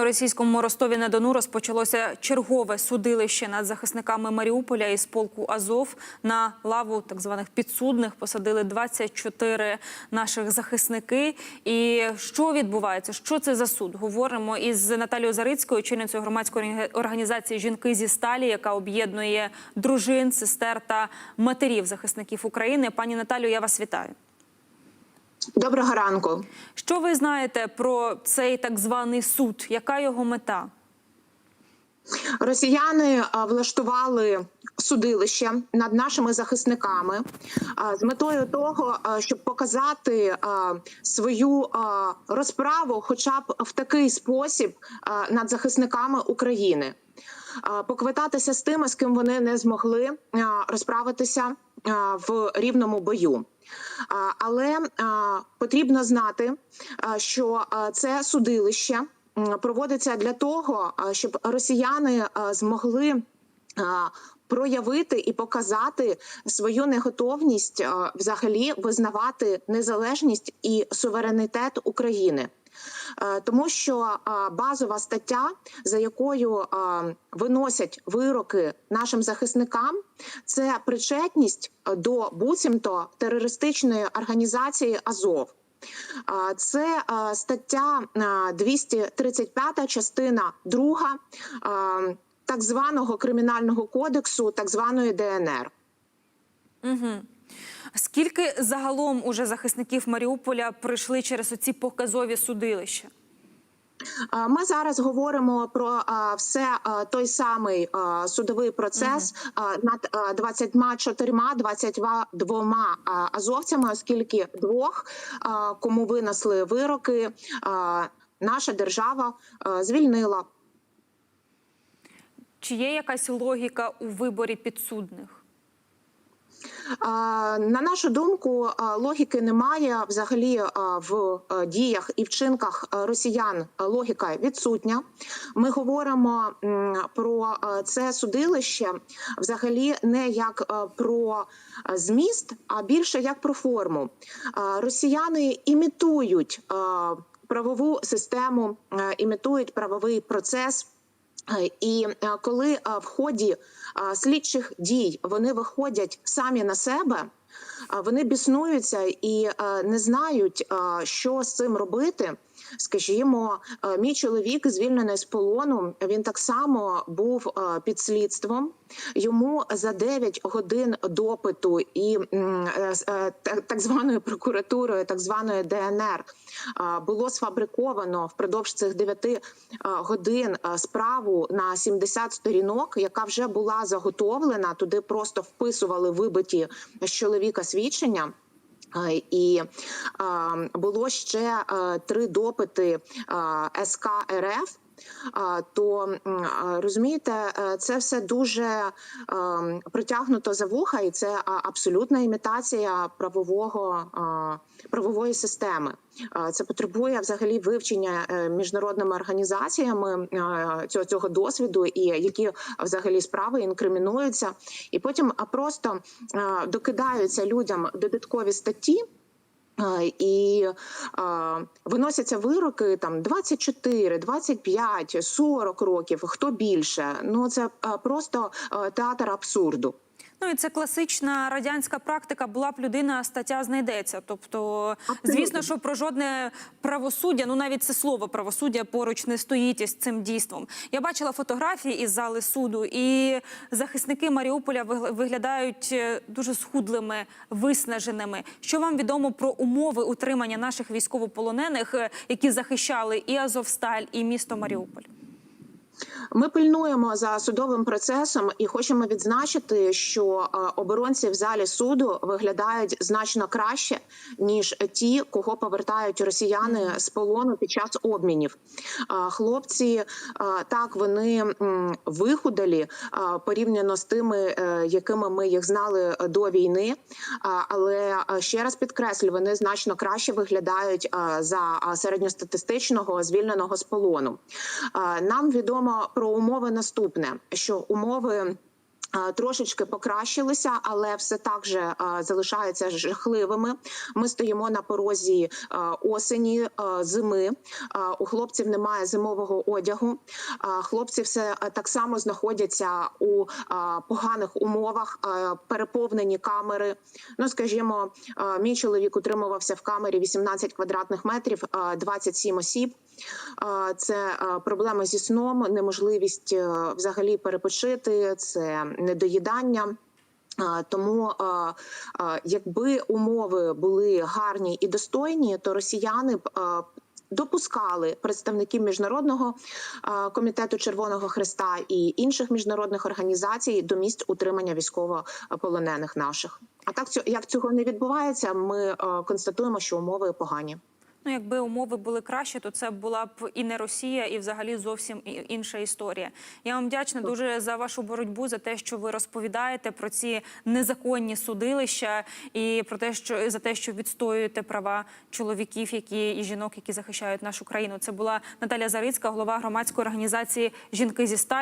У російському Ростові на Дону розпочалося чергове судилище над захисниками Маріуполя із полку Азов. На лаву так званих підсудних посадили 24 наших захисники. І що відбувається? Що це за суд? Говоримо із Наталією Зарицькою, очільницею громадської організації Жінки зі сталі, яка об'єднує дружин, сестер та матерів захисників України. Пані Наталію, я вас вітаю. Доброго ранку. Що ви знаєте про цей так званий суд? Яка його мета? Росіяни влаштували судилище над нашими захисниками а, з метою того, щоб показати свою розправу, хоча б в такий спосіб над захисниками України. Поквитатися з тими, з ким вони не змогли розправитися в рівному бою. Але потрібно знати, що це судилище проводиться для того, щоб росіяни змогли проявити і показати свою неготовність взагалі визнавати незалежність і суверенітет України. Е, Тому що базова стаття, за якою виносять вироки нашим захисникам, це причетність до буцімто терористичної організації Азов. Це стаття а, 235, частина 2 так званого кримінального кодексу, так званої ДНР. Угу. Скільки загалом уже захисників Маріуполя пройшли через оці показові судилища? Ми зараз говоримо про все той самий судовий процес а, над а, 24, 22 а, азовцями, оскільки двох, кому винесли вироки, наша держава звільнила. Чи є якась логіка у виборі підсудних? На нашу думку, логіки немає взагалі в діях і вчинках росіян. Логіка відсутня. Ми говоримо про це судилище взагалі не як про зміст, а більше як про форму. Росіяни імітують правову систему, імітують правовий процес. Е, І е, коли е, в ході слідчих дій вони виходять самі на себе, вони біснуються і не знають, що з цим робити. Скажімо, е, мій чоловік звільнений з полону. Він так само був е, під слідством. Йому за 9 годин допиту і е, так- званою прокуратурою, так званою ДНР, було сфабриковано впродовж цих 9 е, годин справу на 70 сторінок, яка вже була заготовлена. Туди просто вписували вибиті з чоловіка свідчення. І було ще е, три допити е, СК РФ. То розумієте, е, це все дуже е, притягнуто за вуха, і це абсолютна імітація правового правової системи. Це потребує взагалі вивчення е, міжнародними організаціями е, цього цього досвіду, і які взагалі справи інкримінуються, і потім просто докидаються людям додаткові статті. І е, виносяться вироки там 24, 25, 40 років. Хто більше? Ну це е, просто е, театр абсурду. Ну і це класична радянська практика. Була б людина, стаття знайдеться. Тобто, звісно, що про жодне правосуддя, ну навіть це слово правосуддя поруч не стоїть із цим дійством. Я бачила фотографії із зали суду, і захисники Маріуполя вигля- виглядають е, дуже схудлими, виснаженими. Що вам відомо про умови утримання наших військовополонених, е, які захищали і Азовсталь, і місто Маріуполь? Ми пильнуємо за судовим процесом і хочемо відзначити, що е, оборонці в залі суду виглядають значно краще ніж ті, кого повертають росіяни з полону під час обмінів. Е, Хлопці е, так вони вихудалі порівняно з тими, якими ми їх знали до війни. Але ще раз підкреслю, вони значно краще виглядають за середньостатистичного звільненого з полону. Нам відомо про умови наступне: що умови Трошечки покращилися, але все так же е, залишаються жахливими. Ми стоїмо на порозі е, осені, е, зими. Е, У хлопців немає зимового одягу. Е, Хлопці все е, так само знаходяться у е, поганих умовах, е, переповнені камери. Ну, скажімо, е, мій чоловік утримувався в камері 18 квадратних метрів, е, 27 осіб. Е, Це е, проблема зі сном, неможливість е, взагалі перепочити, це недоїдання. Тому, якби умови були гарні і достойні, то росіяни б допускали представників міжнародного комітету Червоного Христа і інших міжнародних організацій до місць утримання військовополонених наших. А так цю- як цього не відбувається, ми констатуємо, що умови погані. Ну, якби умови були кращі, то це була б і не Росія, і взагалі зовсім інша історія. Я вам вдячна дуже за вашу боротьбу, за те, що ви розповідаєте про ці незаконні судилища, і про те, що за те, що відстоюєте права чоловіків, які і жінок, які захищають нашу країну. Це була Наталя Зарицька, голова громадської організації Жінки зі сталі.